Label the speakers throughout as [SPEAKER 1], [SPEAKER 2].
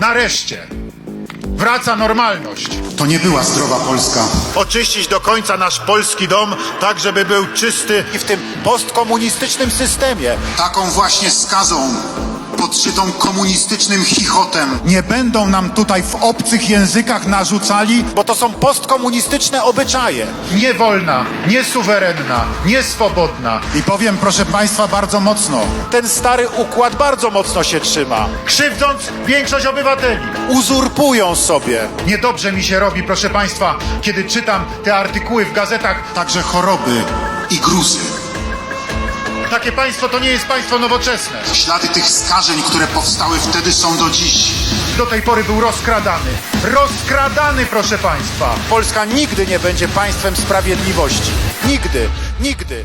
[SPEAKER 1] Nareszcie wraca normalność.
[SPEAKER 2] To nie była zdrowa Polska.
[SPEAKER 1] Oczyścić do końca nasz polski dom, tak żeby był czysty i w tym postkomunistycznym systemie.
[SPEAKER 2] Taką właśnie skazą, podszytą komunistycznym chichotem. Nie będą nam tutaj w obcych językach narzucali,
[SPEAKER 1] Bo to są postkomunistyczne obyczaje. Niewolna, niesuwerenna, nieswobodna.
[SPEAKER 2] i powiem proszę Państwa bardzo mocno,
[SPEAKER 1] Ten stary układ bardzo mocno się trzyma. Krzywdząc większość obywateli. Uzurpują sobie. Niedobrze mi się robi, proszę Państwa, kiedy czytam te artykuły w gazetach.
[SPEAKER 2] także choroby i gruzy.
[SPEAKER 1] Takie państwo to nie jest państwo nowoczesne.
[SPEAKER 2] Ślady tych skażeń, które powstały wtedy są do dziś.
[SPEAKER 1] Do tej pory był rozkradany. Rozkradany, proszę Państwa. Polska nigdy nie będzie państwem sprawiedliwości. Nigdy, nigdy,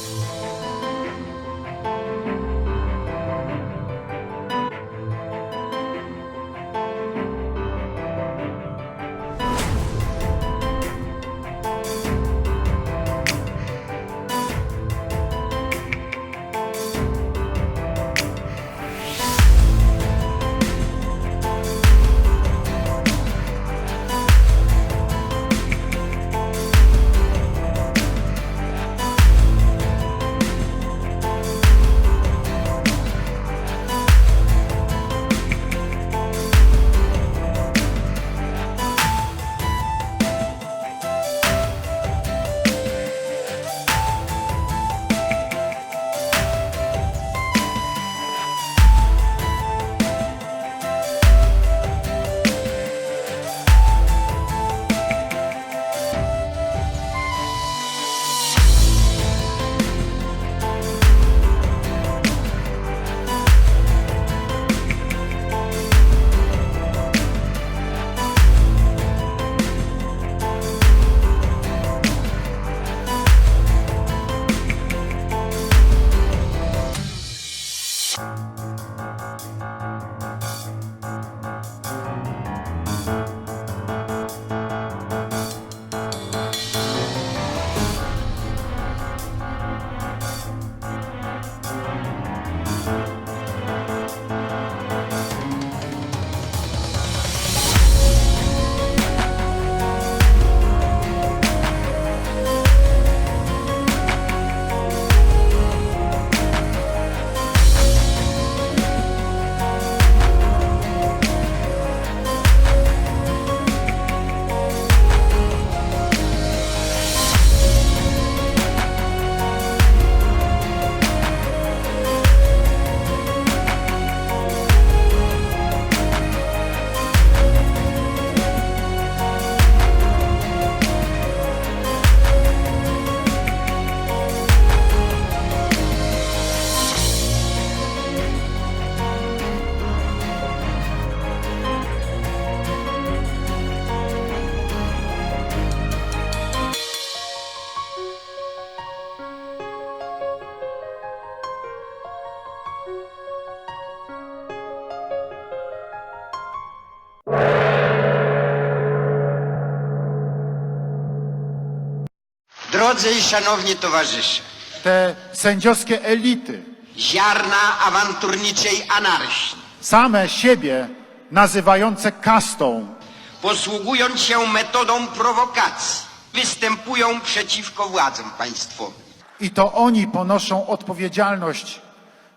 [SPEAKER 3] Drodzy i szanowni towarzysze,
[SPEAKER 1] Te sędziowskie elity
[SPEAKER 3] ziarna awanturniczej anarchii,
[SPEAKER 1] same siebie nazywające kastą,
[SPEAKER 3] posługując się metodą prowokacji, występują przeciwko władzom państwowym.
[SPEAKER 1] I to oni ponoszą odpowiedzialność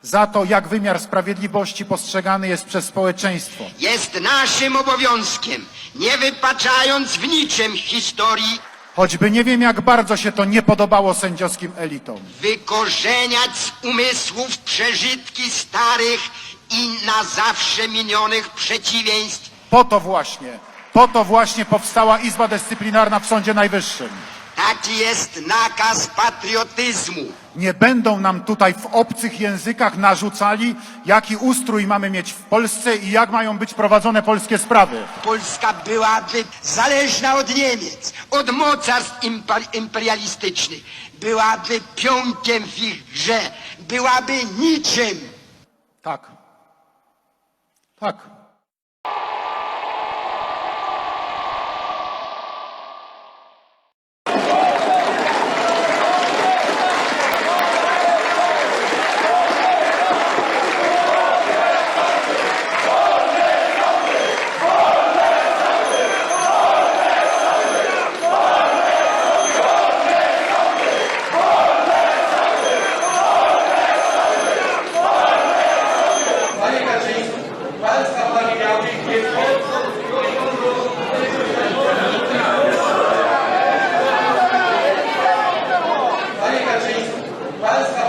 [SPEAKER 1] za to, jak wymiar sprawiedliwości postrzegany jest przez społeczeństwo.
[SPEAKER 3] Jest naszym obowiązkiem, nie wypaczając w niczym historii,
[SPEAKER 1] Choćby nie wiem, jak bardzo się to nie podobało sędziowskim elitom.
[SPEAKER 3] wykorzeniać z umysłów przeżytki starych i na zawsze minionych przeciwieństw,
[SPEAKER 1] Po to właśnie, po to właśnie powstała Izba Dyscyplinarna w Sądzie Najwyższym.
[SPEAKER 3] Taki jest nakaz patriotyzmu.
[SPEAKER 1] Nie będą nam tutaj w obcych językach narzucali, jaki ustrój mamy mieć w Polsce i jak mają być prowadzone polskie sprawy.
[SPEAKER 3] Polska byłaby zależna od Niemiec, od mocarstw imper- imperialistycznych. Byłaby pionkiem w ich grze, byłaby niczym.
[SPEAKER 1] Tak. Tak.
[SPEAKER 4] That's